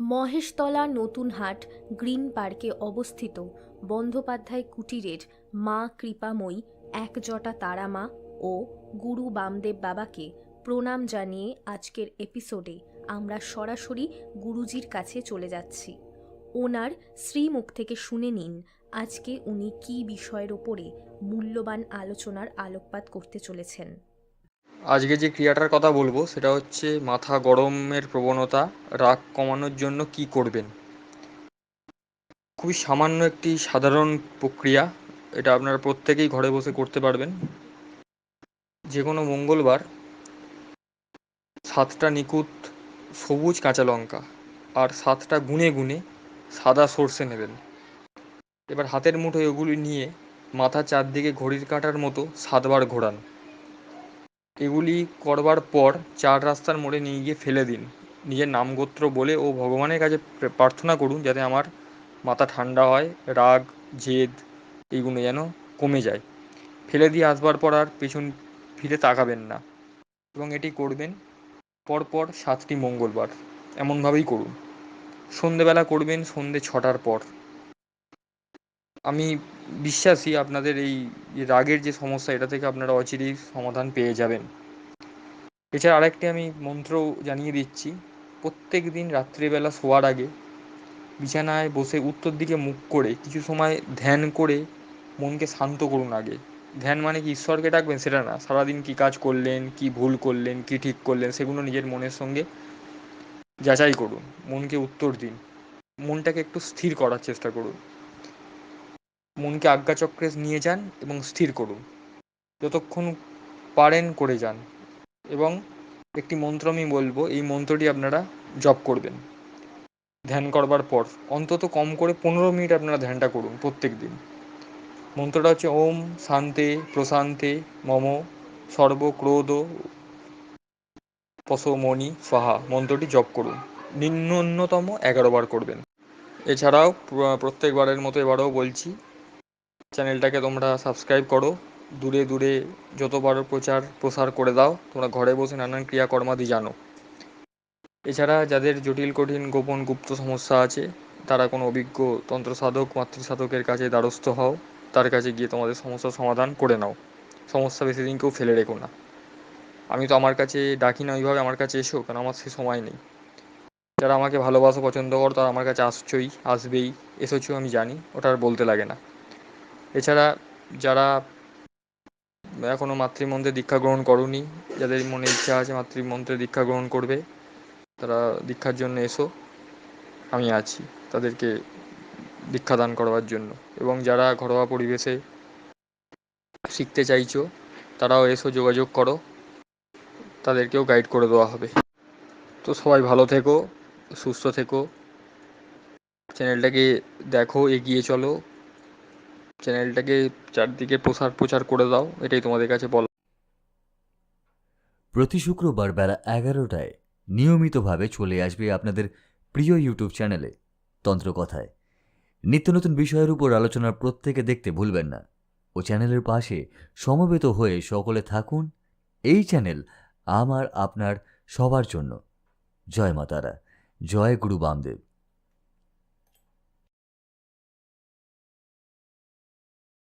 Maheshtala Natunhat green পার্কে অবস্থিত। বন্দ্যোপাধ্যায় কুটিরের মা কৃপাময়ী, একজটা তারামা ও গুরু বামদেব বাবাকে প্রণাম জানিয়ে আজকের এপিসোডে আমরা সরাসরি গুরুজির কাছে চলে যাচ্ছি। ওনার শ্রীমুখ থেকে শুনে নিন আজকে উনি কী বিষয়ের ওপরে মূল্যবান আলোচনার আলোকপাত করতে চলেছেন। আজকে যে ক্রিয়াটার কথা বলব, সেটা হচ্ছে মাথা গরমের প্রবণতা, রাগ কমানোর জন্য কি করবেন? খুবই সামান্য একটি সাধারণ প্রক্রিয়া, এটা আপনারা প্রত্যেকেই ঘরে বসে করতে পারবেন। যে কোনো মঙ্গলবার সাতটা নিখুঁত সবুজ কাঁচা লঙ্কা আর সাতটা গুনে গুনে সাদা সর্ষে নেবেন। এবার হাতের মুঠোয় ওগুলি নিয়ে মাথা চারদিকে ঘড়ির কাঁটার মতো সাতবার ঘোরান। এগুলি করবার পর চার রাস্তার মোড়ে নিয়ে গিয়ে ফেলে দিন। নিজের নামগোত্র বলে ও ভগবানের কাছে প্রে- প্রার্থনা করুন যাতে আমার মাথা ঠান্ডা হয়, রাগ, জেদ এইগুলো যেন কমে যায়। ফেলে দিয়ে আসবার পর আর পেছন ফিরে তাকাবেন না এবং এটি করবেন পরপর সাতটি মঙ্গলবার। এমনভাবেই করুন। সন্ধেবেলা করবেন সন্ধে ছটার পর। আমি বিশ্বাসী আপনাদের এই রাগের যে সমস্যা, এটা থেকে আপনারা অচিরেই সমাধান পেয়ে যাবেন। এছাড়া আরেকটি আমি মন্ত্র জানিয়ে দিচ্ছি, প্রত্যেক দিন রাত্রিবেলা শোয়ার আগে বিছানায় বসে উত্তর দিকে মুখ করে কিছু সময় ধ্যান করে মনকে শান্ত করুন আগে। ধ্যান মানে কি? ঈশ্বরকে ডাকবেন, সেটা না। সারাদিন কী কাজ করলেন, কী ভুল করলেন, কী ঠিক করলেন, সেগুলো নিজের মনের সঙ্গে যাচাই করুন, মনকে উত্তর দিন। মনটাকে একটু স্থির করার চেষ্টা করুন। মনকে আজ্ঞাচক্রে নিয়ে যান এবং স্থির করুন। যতক্ষণ পারেন করে যান। এবং একটি মন্ত্র আমি বলব, এই মন্ত্রটি আপনারা জপ করবেন। ধ্যান করবার পর, অন্তত কম করে পনেরো মিনিট আপনারা ধ্যানটা করুন প্রত্যেক দিন। মন্ত্রটা হচ্ছে ওম শান্তে প্রশান্তে মম সর্বক্রোধ পশমণি স্বাহা। মন্ত্রটি জপ করুন। নিম্নতম এগারো বার করবেন। এছাড়াও প্রত্যেকবারের মতো এবারেও বলছি চ্যানেলটাকে তোমরা সাবস্ক্রাইব করো। দূরে দূরে যতবার প্রচার প্রসার করে দাও, তোমরা ঘরে বসে নানান ক্রিয়াকর্মাদি জানো। এছাড়া যাদের জটিল, কঠিন, গোপন গুপ্ত সমস্যা আছে, তারা কোনো অভিজ্ঞ তন্ত্র সাধক মাতৃসাধকের কাছে দ্বারস্থ হও। তার কাছে গিয়ে তোমাদের সমস্যার সমাধান করে নাও। সমস্যা বেশি দিন কেউ ফেলে রেখো না। আমি তো আমার কাছে ডাকি না, ওইভাবে আমার কাছে এসো কারণ আমার সে সময় নেই। যারা আমাকে ভালোবাসা, পছন্দ করো, তারা আমার কাছে আসছোই, আসবেই, এসেছ আমি জানি, ওটা আর বলতে লাগে না। এছাড়া যারা এখনও মাতৃমন্ত্রে দীক্ষা গ্রহণ করনি, যাদের মনে ইচ্ছা আছে মাতৃমন্ত্রে দীক্ষা গ্রহণ করবে, তারা দীক্ষার জন্য এসো। আমি আছি তাদেরকে দীক্ষাদান করবার জন্য। এবং যারা ঘরোয়া পরিবেশে শিখতে চাইছো, তারাও এসো যোগাযোগ করো। তাদেরকেও গাইড করে দেওয়া হবে। তো সবাই ভালো থেকো, সুস্থ থেকো। চ্যানেলটাকে দেখো, এগিয়ে চলো। চ্যানেলটাকে চারদিকে প্রসার প্রচার করে দাও, এটাই তোমাদের কাছে বলা প্রতি শুক্রবার বেলা এগারোটায় নিয়মিতভাবে চলে আসবে আপনাদের প্রিয় ইউটিউব চ্যানেলে তন্ত্রকথায়। নিত্য নতুন বিষয়ের উপর আলোচনার প্রত্যেকে দেখতে ভুলবেন না ও চ্যানেলের পাশে সমবেত হয়ে সকলে থাকুন এই চ্যানেল আমার, আপনার, সবার জন্য। জয় মাতারা জয় গুরু বামদেব।